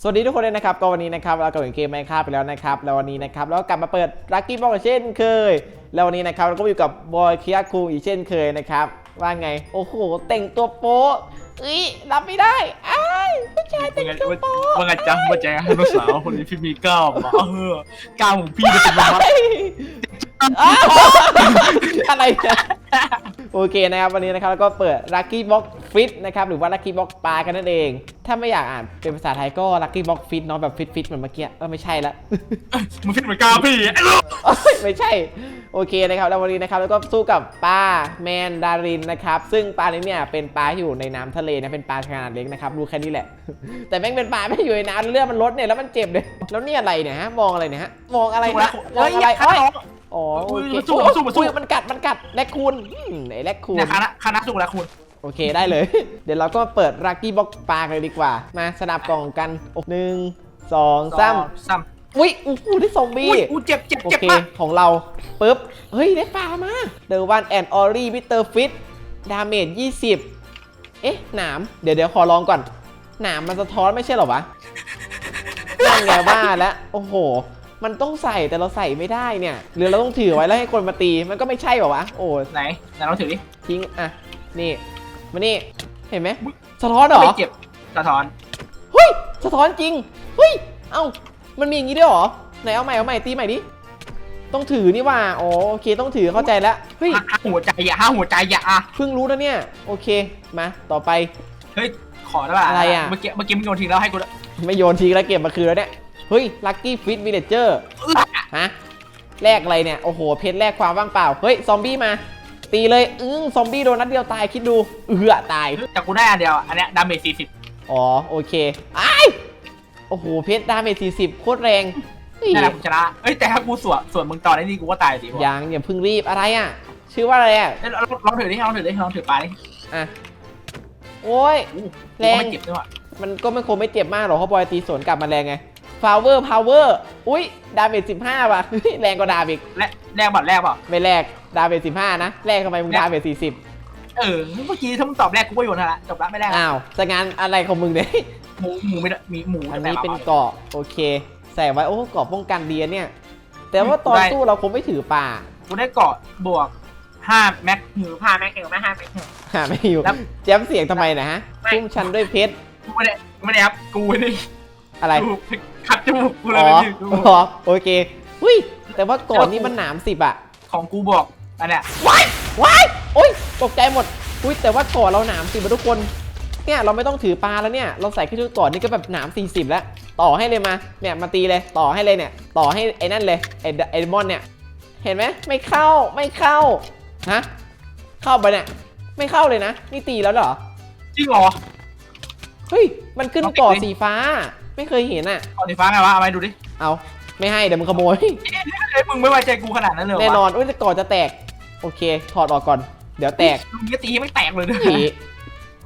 สวัสดีทุกคนเลยนะครับก็วันนี้นะครับเราก็ถึงเกมไมค์คาไปแล้วนะครับแล้ววันนี้นะครับเราก็กลับมาเปิดลัคกี้บ็อกเช่นเคย แล้ววันนี้นะครับเราก็อยู่กับบอยคิยาคุอีกเช่นเคยนะครับว่าไงโอ้โหแต่งตัวโป๊ะเอ้ยรับไม่ได้อ้ายผู้ชายแต่งตัวโป๊ะว่าไงจ๊ะว่าแจ๊ลูกสาวคนนี้พี่มีก้าวมาเออกล้าวของพี่จะเป็นมัด อ้าวอะไรเนี่ยโอเคนะครับวันนี้นะครับเราก็เปิด Lucky Box Fit นะครับหรือว่า Lucky Box ปลากันนั่นเอง ถ้าไม่อยากอ่านเป็นภาษาไทยก็ Lucky Box Fit เนาะแบบฟิตฟิตเหมือนเมื่อกี้เออไม่ใช่ละ มึงคิดเหมือนก้าวพี่ไอ้ลูกโอ๊ยไม่ใช่ โอเคนะครับแล้ววันนี้นะครับแล้วก็สู้กับปลาแมนดารินนะครับซึ่งปลานี้เนี่ยเป็นปลาที่อยู่ในน้ำทะเลนะเป็นปลาขนาดเล็กนะครับรู้แค่นี้แหละ แต่แม่งเป็นปลาไม่อยู่ในน้ำเลือดมันลดเนี่ยแล้วมันเจ็บเลยแล้วนี่อะไรเนี่ยฮะมองอะไรเนี่ยฮะมองอะไรสู้นะนะมองอะไรเฮ้โอ๊ยย อย่าอ๋อโอเคสู้มาสู้มาสู้ อุ๊ยมันกัดมันกัดแลคคูนอืมไอ้แลคคูน เนี่ยคณะคณะสู้แล้วคุณ โอเคได้เลย เดี๋ยวเราก็เปิดลักกี้บ็อกปลากันเลยดีกว่า มาสนับกล่องกันโอ้หนึ่งสองสามซ้อุ้ยอู้หูได้ซอมำบี้อุ้ยอู้เจ็บเจ็บโอเจ็บเค มาก ของเราปุ๊บ เฮ้ย ได้ปลามาเดอะวันแอนออรี่วิเตอร์ฟิตดาเมจ20 เอ๊ะ หนาม เดี๋ยวเดี๋ยวขอลองก่อน หนามมันสะท้อนไม่ใช่เหรอวะนั่นไงว่าแล้ว โอ้โห มันต้องใส่แต่เราใส่ไม่ได้เนี่ย หรือเราต้องถือไว้แล้วให้คนมาตีมันก็ไม่ใช่เหรอวะโอ้ไหนไหนลองถือดิทิ้งอะนี่มานี่เห็นไหมสะท้อนเหรอไม่เจ็บสะท้อนเฮ้ยสะท้อนจริงเฮ้ยเอ้ามันมีอย่างนี้ด้วยเหรอไหนเอาใหม่เอาใหม่ตีใหม่ดิต้องถือนี่ว่าอ๋อโอเคต้องถือเข้าใจแล้วเฮ้ยห้าหัวใจอย่าห้าหัวใจอย่าอะเพิ่งรู้นะเนี่ยโอเคมาต่อไปเฮ้ยขอได้ป่ะอะไรอะเมื่อกี้เมื่อกี้มึงโยนทิ้งแล้วให้กูด้วยไม่โยนทิ้งแล้วเก็บมาคืนแล้วเนี่ย เฮ้ยลัคกี้ฟิตวิลเลเจอร์เอื้อฮะแลกอะไรเนี่ย โอ้โห เพชรแลกความว่างเปล่า เฮ้ย ซอมบี้มา ตีเลยอื้อซอมบี้โดนนัดเดียวตาย คิดดู เอือตาย แต่กูได้อันเดียวอะอันเนี้ยดาเมจสี่สิบอ๋อ โอเคไอ้ายโอ้โห เพชรดาเมจ40โคตรแรงเฮ้ยนั่นแหละกูชนะเอ้ย แต่ถ้ากูสวนส่วนมึงตอนนี้กูก็ตายดิวะยังอย่าเพิ่งรีบ อะไรอะ ชื่อว่าอะไรอะเอ้ยลองลองถือดิลองถือดิลองถือปลาดิอะ โอ้ยอู้แรงกูก็ไม่เจ็บด้วยว่ะมันก็ไม่คงไม่เจ็บมากหรอกเพราะบอยตีสวนกลับมาแรงไง power power อุ้ยดาเมจ15ว่ะ แรงกว่าดาบอีกแรกแรกบอดแรกเปล่าไม่แรกดาเมจ15นะแรกทำไมมึงแลกดาเมจ40เออเมื่อกี้ถ้ามึงตอบแรกกูก็โยนให้ละจบละไม่แรกละอ้าวจะงานอะไรของมึงเนี่ยหมูหมูไม่ได้มีหมูอันแต่นี้แบบเป็นเกราะโอเค ใส่ไว้โอ้เกราะป้องกันดีอะเนี่ย แต่ว่าตอนสู้เราคงไม่ถือป่ากูได้เกาะบวก5แม็กหรือ5แม็กเองไหม5แม็กหาไม่อยู่แล้วแจ้มเสียงทำไมนะฮะไม่ชุ่มชันด้วยเพชรกูไม่ได้กูไม่ได้ครับกูนี่ อะไรกูขัดจมูกกูเลอ๋ยอนี่กูอ๋อโอเคหุ้ยแต่ว่าก่อนนี้มันหนามสิบอะของกูบอกอันเนี้ยว้ายว้ายโอ้ยตกใจหมดอุ้ยแต่ว่าก่อนเราหนามสิบทุกคน เนี่ยเราไม่ต้องถือปลาแล้วเนี่ยเราใส่แค่ชุดก่อนนี่ก็แบบหนาม40แล้ว ต่อให้เลยมาเนี่ยมาตีเลยต่อให้เลยเนี่ย ต่อให้ไอ้นั่นเลยไอ้ไอ้มอนเนี่ย เห็นไหมไม่เข้าไม่เข้าฮะเข้าไปเนี่ยไม่เข้าเลยนะ นี่ตีแล้วเหรอจริงเหรอ เฮ้ย มันขึ้นเอาไปก่อเลยสีฟ้า ไม่เคยเห็นอะขอสีฟ้าไงวะ เอาไปดูดิเอาไม่ให้เดี๋ยวมึงขโมยเอ้ยมึงไม่ไว้ใจกูขนาดนั้นเลยเหรอแน่วะนอนอุ้ยแต่ก่อนจะแตก โอเค ถอดออกก่อน เดี๋ยวแตกมึงก็ตีให้ไม่แตกเลยนะผี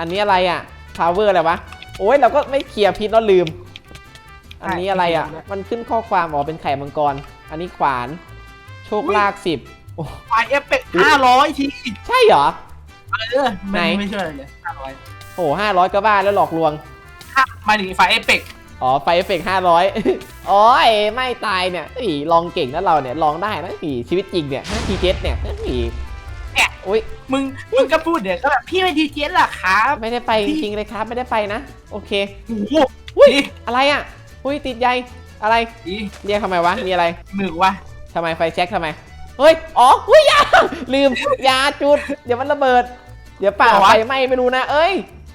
อันนี้อะไรอะ power อะไรวะ โอ้ยเราก็ไม่เคลียร์พิษแล้วลืม อันนี้อะไรอะ มันขึ้นข้อความบอกเป็นไข่มังกร อันนี้ขวาน โชคลากสิบโอ้ไฟเอฟเฟกห้าร้อยที ใช่เหรอ เออไหน ไม่ไม่เชื่อเลยเลยห้าร้อยโอ้ห้าร้อยก็บ้าแล้วหลอกลวง ห้าหมายถึงไฟเอฟเฟกอ๋อ ไฟเอฟเฟกห้าร้อยโอ้ยไม่ตายเนี่ยอีลองเก่งนะเราเนี่ย ลองได้นะอีชีวิตจริงเนี่ยทีเจสเนี่ยอีโอ้ย มึงมึงก็พูดเดี๋ยวก็แบบพี่ไม่ดีเจนหรอครับไม่ได้ไปจริงๆเลยครับ ไม่ได้ไปนะ โอเค โอ้โหอุ้ย นี่อะไรอะ อุ้ย ติดใยอะไรดีเรียกทำไมวะ มีอะไร มือกูวะทำไมไฟแช็กทำไม เฮ้ย อ๋ออุ้ยอยาลืมอยาจุด เดี๋ยวมันระเบิด เดี๋ยวป่าไฟไหม้ไม่รู้นะ เอ้ย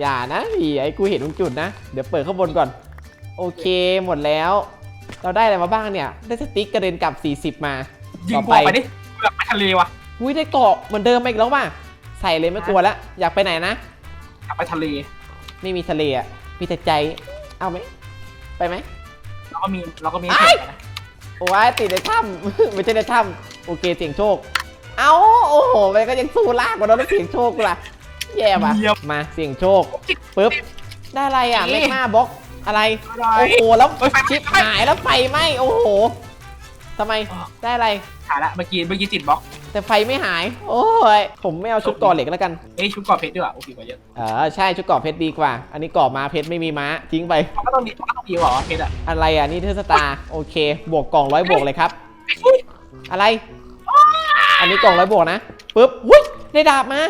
อย่านะพี่ไอ้กูเห็นตรงจุดนะ เดี๋ยวเปิดข้างบนก่อน โอเคหมดแล้ว เราได้อะไรมาบ้างเนี่ย ได้สติ๊กกระเด็นกลับ 40 มายิงต่อกูไปออกไปดิกูแบบไปทะเลว่ะอุ้ยได้เกาะเหมือนเดิมมาอีกแล้วว่ะ ใส่เลยไม่กลัวแล้ว อยากไปไหนนะกลับไปทะเล ไม่มีทะเลอะ มีแต่ใจ เอาไหม ไปไหม เราก็มี เราก็มีไอ้เห็นกันนะโอ้ยติดในถ้ำไม่ใช่ในถ้ำโอเคเสียงโชค เอาโอ้โหมันก็ยังสู้ลากกว่าเราแล้วเสียงโชคกูล่ะแย่ว่ะเยี่ยม มาเสียงโชคปึ๊บได้อะไรอะนี่เมกมาบ็อกอะไรอะไรโอ้โหแล้วเฮ้ยไฟไหม้ชิปไฟไหม้หายแล้วไฟไหม้โอ้โหทำไมอ๋อได้อะไรถ่ายละเมื่อกี้เมื่อกี้ติดบล็อกแต่ไฟไม่หาย โอ้ย ผมไม่เอาชุดก่อเหล็กแล้วกัน เอ้ยชุดเกราะเพชรดีกว่าโอเคกว่าเยอะเออใช่ชุดก่อเพชรดีกว่า อันนี้ก่อมาเพชรไม่มีม้าทิ้งไป มันก็ต้องดีมันก็ต้องดีกว่าวะเพชรอะอะไรอะนี่เทอร์สตาร์โอเค บวกกล่องร้อยบวกเลยครับอุ๊ยอะไร อันนี้กล่องร้อยบวกนะปึ๊บหุ้ยได้ดาบมา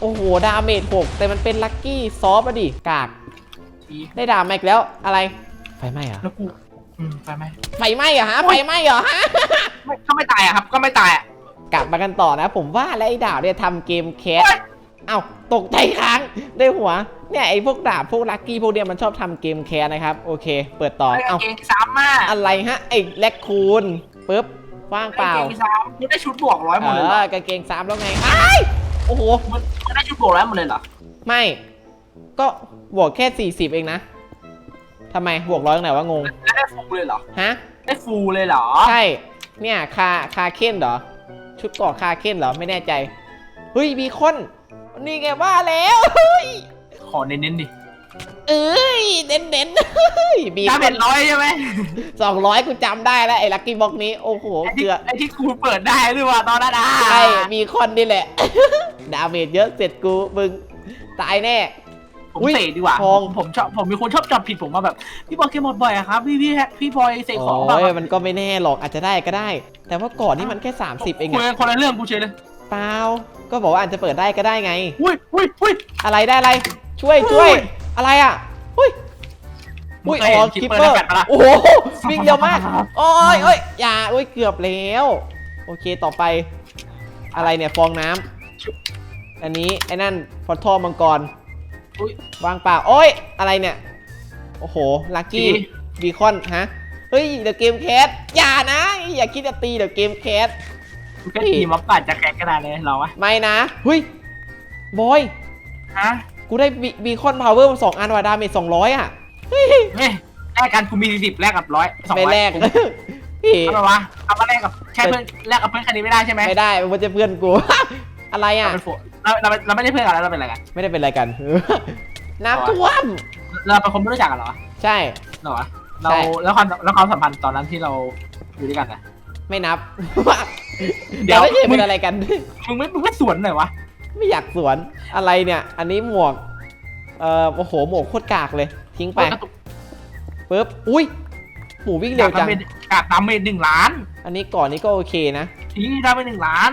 โอ้โห ดาเมจหกแต่มันเป็นลัคกี้ซอฟต์อะดิ กากทีได้ดาบมาอีกแล้ว อะไร ไฟไหม้เหรอ แล้วกูอืมไปไหมไฟไหม้เหรอฮะ ไฟไหม้เหรอฮะ ไม่ก็ไม่ตายอะครับ ก็ไม่ตายอะกลับมากันต่อนะ ผมว่าแล้วไอ้ดาบเนี่ยทำเกมแคสเอ้าตกใจค้างได้หัว เนี่ยไอ้พวกดาบพวกลัคกี้พวกเนี้ยมันชอบทำเกมแคสนะครับ โอเค เปิดต่อ ไอ้กาเอ้างเกงซ้ำมากอะไรฮะไอ้แลคคูนปึ๊บ ว่างเปล่าไอ้กงซ้ำมึงได้ชุดบวกร้อยหมเอดเลยเหรออกางเกงซ้ำแล้วไงอ้ายโอ้โหมึงมึงได้ชุดบวกร้อยหมดเลยเหรอไม่ ก็บวกแค่ 40 เองนะทำไมบวกร้อยตรงไหนวะงง แล้วได้ฟูลเลยเหรอ ฮะ ได้ฟูลเลยเหรอ ใช่ เนี่ย คา คาเค้นเหรอ ชุดเกราะคาเค้นเหรอ ไม่แน่ใจ เฮ้ยบีคอนนี่ไงว่าแล้วเฮ้ยขอเน้นๆดิ เอ้ยเด่นเด่นๆเฮ้ยบีดาคเมอนจร้อยใช่ไหมสองร้อยกูจำได้แล้วไอ้ลักกี้บ็อกนี้โอ้โหไอ้เกที่ลือ ไอ้ที่กูเปิดได้หรือว่าตอนนั้นอะใช่บีคอนนี่แหละ ดาเมจเยอะเสร็จกูมึงตายแน่ ผมอุ๊ยเสกดีกว่าทองผมชอบผมมีคนชอบจับผิดผมมาแบบพี่บอลเกมหมดบ่อยอะครับพี่พี่พี่บอยเสกของแบบโอ้ยมันก็ไม่แน่หรอกอาจจะได้ก็ได้ แต่ว่าก่อนนี่มันแค่ 30 เองคุยอะกันคนละเรื่องกูเฉยเลยเปล่าก็บอกว่าอาจจะเปิดได้ก็ได้ไง อุ้ยอุ้ยอุ้ยอะไรได้อะไร ช่วยช่วย อุ้ยอะไรอะอุ้ยมึอุ้งยเคยอ๋อเห็นคิป Keeper เปอร์ในแฟลชปะล่ะโอ้โหวิ่งเร็วมากโอ้ยโอ้ยอย่าโอ้ยเกือบแล้ว โอเคต่อไป อะไรเนี่ยฟองน้ำอันนี้ไอ้นั่นฟอทอมังกรอุ้ยวางเปล่าโอ้ยอะไรเนี่ย โอ้โหลักกี้จีบีคอนฮะเฮ้ยเดี๋ยวเกมแคสอย่านะ อย่าคิดจะตีเดี๋ยวเกมแคสกูแค่ทีมอฟปัดจะแข่งขนาดนี้เราอะไม่นะเฮ้ยบอยฮะ กูได้บีคอนพาวเวอร์สองอันว่ะดาเมจสองร้อยอะเฮ้ยเฮ้ยแลกกันกูมีสิบแลกกับร้อยสองไม่ร้อยแลกพี่ทำไมวะเอามาแลกกับแค่เพื่อนแลกกับเพื่อนคันนี้ไม่ได้ใช่ไหมไม่ได้มันจะเพื่อนกูอะไรเราอะเป็นผัวเราเราเราไม่ได้เพื่อนกันแล้วเราเป็นอะไรกันไม่ได้เป็นอะไรกันน้ำท่วมเราเป็นคนไม่รู้จักกันเหรอใช่เหรอวะเราใช่แล้วความแล้วความสัมพันธ์ตอนนั้นที่เราอยู่ด้วยกันนะไม่นับ เดี๋เดี๋ยยววไม่เคยเป็นอะไรกันมึงไม่มึงไม่สวนหน่อยวะ ไม่อยากสวนอะไรเนี่ย อันนี้หมวก เอ่อโอ้โหหมวกโคตรกากเลย ทิ้งไปกระตุกปึ๊บอุ้ยหมูวิ่งเร็วจังกากดาเมจหนึ่งล้าน อันนี้ก่อนนี้ก็โอเคนะทีนี้ดาเมจหนึ่งล้าน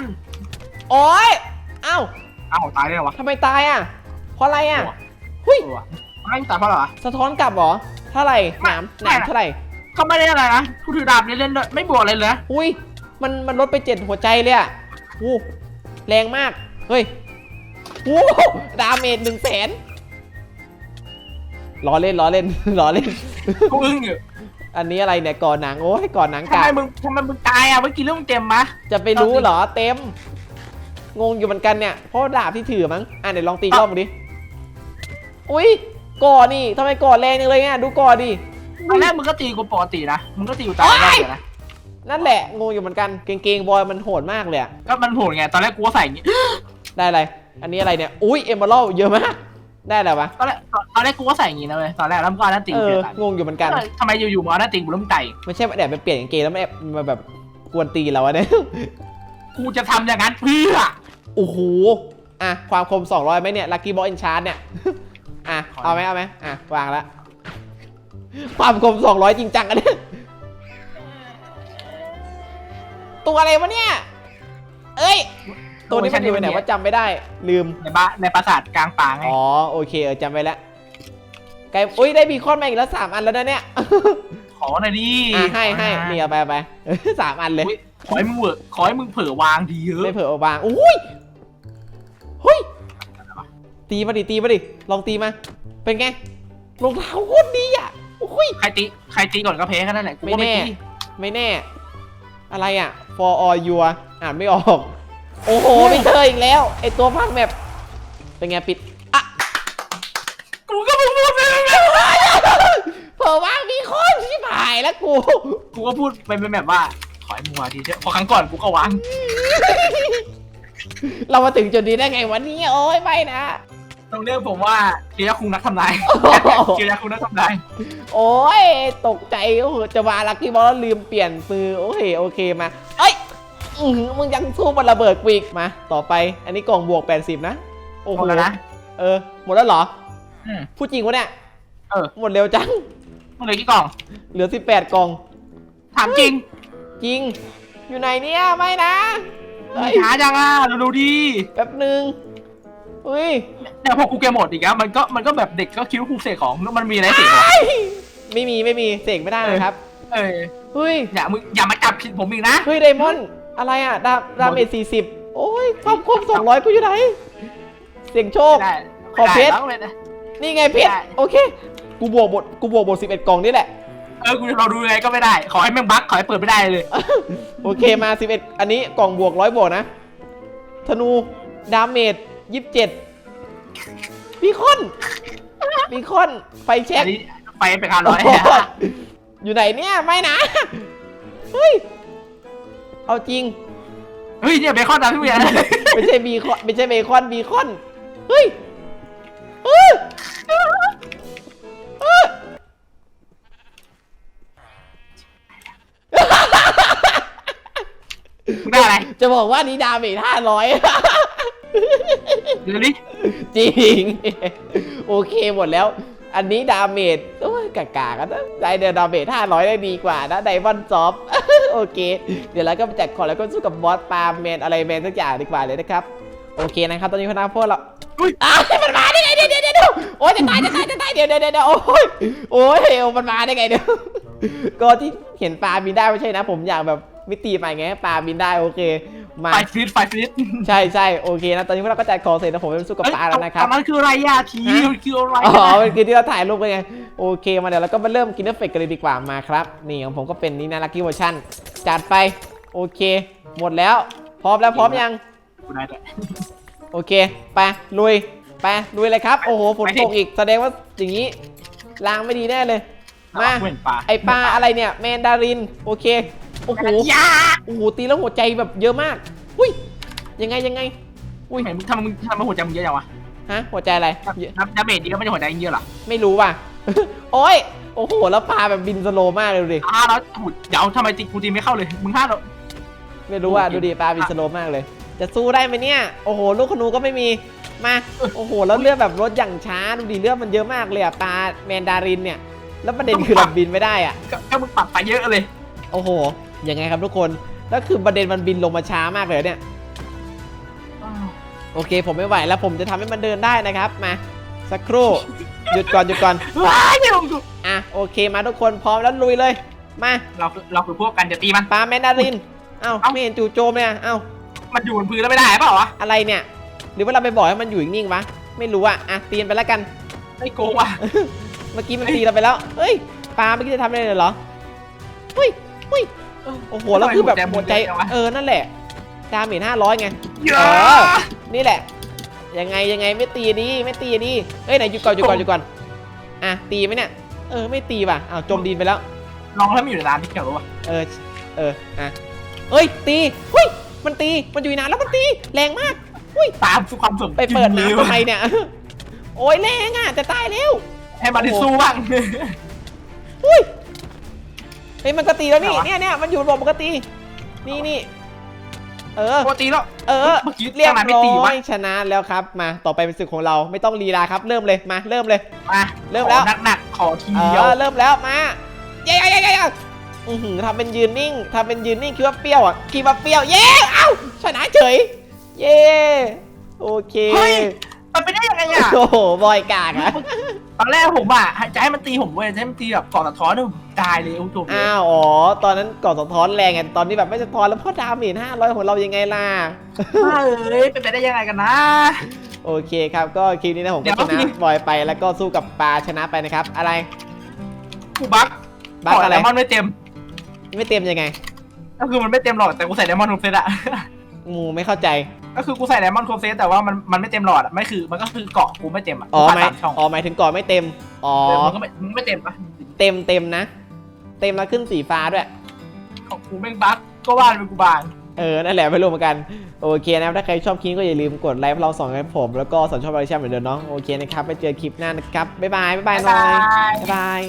โอ้ยเอ้าเอ้าตายได้เหรอวะทำไมตายอะเพราะอะไรอะหุ้ยเออวะไม่ตายเพราะอะไรวะสะท้อนกลับเหรอเท่าไหร่หนามหไม่นามไม่เท่าไหร่ก็ไม่ได้อะไรนะกูถือดาบเล่นๆด้วยไม่บวกเลยเลยอุ้ยมันมันลดไปเจ็ดหัวใจเลยอะอู้แรงมาก เฮ้ย อู้ดาเมจหนึ่งแสนล้อเล่นล้อเล่นล้อเล่น กูอึ้งอยู่อันนี้อะไรเนี่ยก่อนหนังโอ้ยก่อนหนังทำกาไมกมึงทำไมมึงตายอะเมื่อกี้เรื่องเต็มมะ จะไปรู้เหรอเต็ม งงอยู่เหมือนกันเนี่ยเพราะดาบที่ถือมั้งอะเดี๋ยวลองตีกล้องดิอุ้ยก่อนี่ทำไมก่อแรงจังเลยอะดูก่อดิ ตอนแรกมึงก็ตีกูปกตินะมึงก็ตีกูตายได้เลยนะนั่นแหละงงอยู่เหมือนกันเกงๆบอยมันโหดมากเลยอะก็มันโหดไงตอนแรกกูก็ใส่อย่างงี้ได้อะไร อันนี้อะไรเนี่ย อุ้ยเอมเบอร์เยอะมาก ได้อะไรวะตอนแรกตอนแรกกูก็ใส่อย่างงี้นะเว้ยตอนแรกแล้วมึงก็เอาหน้าตีเอกูอเปลี่ยนตายงงอยู่เหมือนกัน ทำไมอยู่ๆมึงเอาหน้าตีกูแล้วมึงไต่ไม่ใช่แอบไปเปลี่ยนกางเกงแล้วมาแอบมาแบบกวนตีเราอะเนี่ย กูจะทำอย่างนั้นเพื่อ โอ้โห อะ ความคม 200ไหมเนี่ย ลัคกี้บอลอินชาร์ดเนี่ย อะเอาไหมเอาไหมอะ วางละ ความคม 200 จริงจังอันเนี่ย ตัวอะไรวะเนี่ย เอ้ย ตัวนี้มันอยู่ไปไหนว่าจำไม่ได้ลืม ในบ้านในปราสาทกลางป่าไง อ๋อโอเคเออจำไว้แล้วไก่อุ้ยได้บีคอนมาอีกแล้วสามอันแล้วนะเนี่ยขอหน่อยดิอะให้ให้นี่เอาไปเอาไปสามอันเลยอุ๊ยขอให้มึงเวิร์กขอให้มึงเผลอวางทีเยอะ ไม่เผื่อเอาบางอุ้ยเฮ้ยตีมาดิตีมาดิลองตีมา เป็นไงรองเท้าโคตรดีอะอุ้ย ใครตีใครตีก่อนก็แพ้แค่นั้นแหละกูก็ไม่ไม่แน่ ตีไม่แน่ อะไรอะ for all your อ่านไม่ออก โอ้โหไม่เจออีกแล้วไอตัวพังแบบเป็นไงปิดอะกูก็ไม่พูดไปแบบเผื่อว่างมีคนที่หายแล้วกูกูก็พูดไปเป็นแบบว่า ขอให้มึงวางทีเถอะพอครั้งก่อนกูก็วาง เรามาถึงจุดนี้ได้ไงวันนี้โอ้ยไม่นะต้องเรียกผมว่าเคียร์คุงนักทำนายโอ้โหเคียร์คุงนักทำนายโอ้ยตกใจโอ้โหจะมาลักกี้บอลแล้วลืมเปลี่ยนมือโอเคโอเคมาเอ้ย อื้อหือมึงยังสู้มันระเบิดกูอีกมา ต่อไป อันนี้กล่องบวก 80 นะ โอ้หโหมดแล้วนะ เออ หมดแล้วเหรอ อืม พูดจริงวะเนี่ยเออ หมดเร็วจังมันเหลือกี่กล่อง เหลือ 18 กล่อง ถามจริงจริง อยู่ไหนเนี่ย ไม่นะมึเฮ้งยช้าจังอะดูดูดีแป๊บหนึ่งเฮ้ย เนี่ยพอกูเกมหมดอีกแล้วมันก็มันก็แบบเด็กก็คิดว่ากูเสกของแล้วมันมีอะไรเสกของไม่มีไม่มีเสกไม่ได้เลยครับ เออเฮ้ย อย่ามึงอย่ามาจับผิดผมอีกนะ เฮ้ยไดมอนด์ อะไรอะดาดาเมจสี่สิบโอ้ยความคมสองร้อยกูอยู่ไหน เสียงโชค ไม่ได้ขอเพชร ไม่ได้แล้วนี่ไงเพชรได้ โอเค กูบวกบทกูบวกบทสิบเอ็ดกล่องนี่แหละ เออกูจะรอดูยังไงก็ไม่ได้ ขอให้แม่งบั๊กขอให้เปิดไม่ได้เลย โอเคมาสิบเอ็ดอันนี้กล่องบวกร้อยบวกนะ ธนูดาเมจยี่สิบเจ็ดบีคอนบีคอนไฟแช็กอันนี้ไปเป็นการร้อยโอ้โหอยู่ไหนเนี่ย ไม่นะ เฮ้ย เอาจริง เฮ้ยเนี่ยเบคอนดาวพี่เวียนไม่ใช่บีคอนไม่ใช่เบคอนบีคอน เฮ้ยเฮ้ยเฮ้ยได้อะไรจะบอกว่านี่ดาเมจห้าร้อย เดี๋ยวนี้จริง โอเคหมดแล้ว อันนี้ดาเมจโอ้ยกากากันนะได้เดดาเมจ500ได้ดีกว่านะไดมอนด์ซอฟโอเค เดี๋ยวเราก็ไปแจกของแล้วก็สู้กับบอสปาล์มแมนอะไรแมนสักอย่างดีกว่าเลยนะครับ โอเคนะครับ ตอนนี้คณะพวกเราอุ้ยอ้าวมันมาได้ไงเดี๋ยวเดี๋ยวเดี๋ยวโอ้ยจะตายจะตายจะตายเดี๋ยวเดี๋ยวเดี๋ยวโอ้ยโอ้ยมันมาได้ไงเดี๋ยวก็ที่เห็นปลาบินได้ไม่ใช่นะ ผมอยากแบบ มิติใหม่ไงให้ปลาบินได้โอเค มาไฟฟิตไฟฟิตใช่ใช่โอเคนะตอนนี้พวกเราก็แจกของเสร็จแล้วผมจะไปสู้กับปลาแล้วนะครับอันนั้นคืออะไรยาทีฮะมันคืออะไรอ๋อเป็นคือที่เราถ่ายรูปกันไงโอเคมาเดี๋ยวเราก็มาเริ่มกินเอฟเฟกต์กันเลยดีกว่ามาครับนี่ของผมก็เป็นนี่นะลักกี้เวอร์ชันจัดไปโอเค หมดแล้ว พร้อมแล้วพร้อมยังกูได้ด้วยโอเคไปลุยไปลุยเลยครับโอ้โหฝนไปดิตกอีกแสดงว่าอย่างนี้ล้างไม่ดีแน่เลยมาเว้นปลาไอปลาอะไรเนี่ยแมนดาริน โอเค โอ้โหยาโอ้โหตีแล้วหัวใจแบบเยอะมาก อุ้ย ยังไงยังไง อุ้ยเห็นมึงทำไมมึงทำไมหัวใจมึงเยอะจังวะฮะหัวใจอะไรเยอะน้ำดาเมจดีก็ไม่ใช่หัวใจเยอะหรอ ไม่รู้ว่ะ โอ้ย โอ้โห แล้วปลาแบบบินสโลว์มากเลยดูดิอ่าแล้วหุ่นเดี๋ยวทำไมตีกูตีไม่เข้าเลย มึงพลาดหรอไม่รู้ว่าโอเคดูดิปลาบินสโลว์มากเลย จะสู้ได้ไหมเนี่ย โอ้โห ลูกขนูก็ไม่มี มา โอ้โห แล้วเลือดแบบรถอย่างช้า ดูดิเลือดมันเยอะมากเลยอะปลาแมนดารินเนี่ย แล้วประเด็นคือเราบินไม่ได้อะก็ก็มึงปรับไปเยอะเลย โอ้โห ยังไงครับทุกคน แล้วคือประเด็นมันบินลงมาช้ามากเลยเนี่ย โอเค ผมไม่ไหวแล้วผมจะทำให้มันเดินได้นะครับ มา สักครู่ หยุดก่อนหยุดก่อน ว้ายไม่ลงกูอะโอเคมาทุกคนพร้อมแล้วลุยเลย มาเราคือเราคือพวกกันจะตีมันปลาแมนดาริน เอ้าเอ้า ไม่เห็นจู่โจมเลยอะเอ้ามันอยู่บนพื้นแล้วไม่ได้เปล่าวะอะไรเนี่ย หรือว่าเราไปบอกให้มันอยู่นิ่งๆวะ ไม่รู้อะอะตีนไปแล้วกัน ไม่โกงว่ะ เมื่อกี้มันตีเราไปแล้ว เฮ้ยปลาเมื่อกี้จะทำอะไรเลยเหรอเฮ้ยเฮ้ย โอ้โหแล้วคือแบบหัวใจเออนั่นแหละดาเมจห้าร้อยไงเยเออะอนี่แหละ ยังไงยังไงไม่ตีดีไม่ตีดีเอ้ยไหนหยุดก่อนหยุดก่อนหยุดก่อนอะตีไหมเนี่ยเออไม่ตีว่ะอ้าวจมดินไปแล้วลองถ้าไม่อยู่ในร้านที่เกี่ยวรู้ป่ะเออเอออะเอ้ยตีเฮ้ยมันตีมันอยู่นานแล้วมันตีแรงมากตามความสมไปเปิดจริงน้ำทำไมเนี่ยโอ้ยแรงอะจะตายแล้วให้มันได้สู้บ้างอุ้ย เฮ้ยมันก็ตีแล้วนี่ไหนวะเนี่ยเนี่ยมันอยู่ระบบปกติ นี่นี่เออ ปกติแล้ว เออเมื่อกี้เรียบทำไมไม่ร้ตีวะอยชนะแล้วครับ มาต่อไปเป็นศึกของเราไม่ต้องลีลาครับ เริ่มเลยมาเริ่มเลย มาเริ่มแล้วขอหนักๆขอทีเอเดียวอเริ่มแล้วมาเย้เย้เย้เย้เย้อือหือทำเป็นยืนนิ่งทำเป็นยืนนิ่งคิดว่าเปรี้ยวอะคิดว่าเปรี้ยวเย้เอ้าชนะเฉย เย้โอเคเฮ้ยมันไปได้ยังไงอะโอ้โหบอยกากอะ ตอนแรกผมอะจะให้มันตีผมเว้ยจะให้มันตีแบบก่อนสะท้อนเนี่ยผมตายเลยโอ้โหอ้าวอ๋อตอนนั้นก่อนสะท้อนแรงไงตอนนี้แบบไม่สะท้อนแล้วพ่อดาเมจห้าร้อยของเรายังไงล่ะเอ้ยเป็นไปได้ยังไงกันนะ โอเคครับก็คลิปนี้นะผมเดี๋ก็ยวชนะบอยไปแล้วก็สู้กับปลาชนะไปนะครับ อะไรกูบักบั๊กอะไรไดมอนด์ไม่เต็ม ไม่เต็มยังไง ก็คือมันไม่เต็มหลอดแต่กูใส่ไดมอนด์ครบเซตอะงูไม่เข้าใจ ก็คือกูใส่ไดมอนด์ครบเซตแต่ว่ามันมันไม่เต็มหลอดอะไม่คือมันก็คือเกาะกูไม่เต็มอะอ๋อกูขาดหมายสามช่องอ๋อหมายถึงก่อนไม่เต็ม อ๋อ เออมึงก็ไม่มึงไม่เต็มปะเต็มเต็มนะ เต็มแล้วขึ้นสีฟ้าด้วย ของกูแม่งบักก็ว่าเป็นกูบาง เออ นั่นแหละไม่รู้เหมือนกัน โอเคนะครับ ถ้าใครชอบคลิปก็อย่าลืมกดไลค์พวกเราสองให้ผม แล้วก็สอนชอบอะไรช่างเหมือนเดิมเนาะ โอเคนะครับ ไปเจอคลิปหน้านะครับ บ๊ายบาย บ๊ายบายหน่อยบ๊ายบาย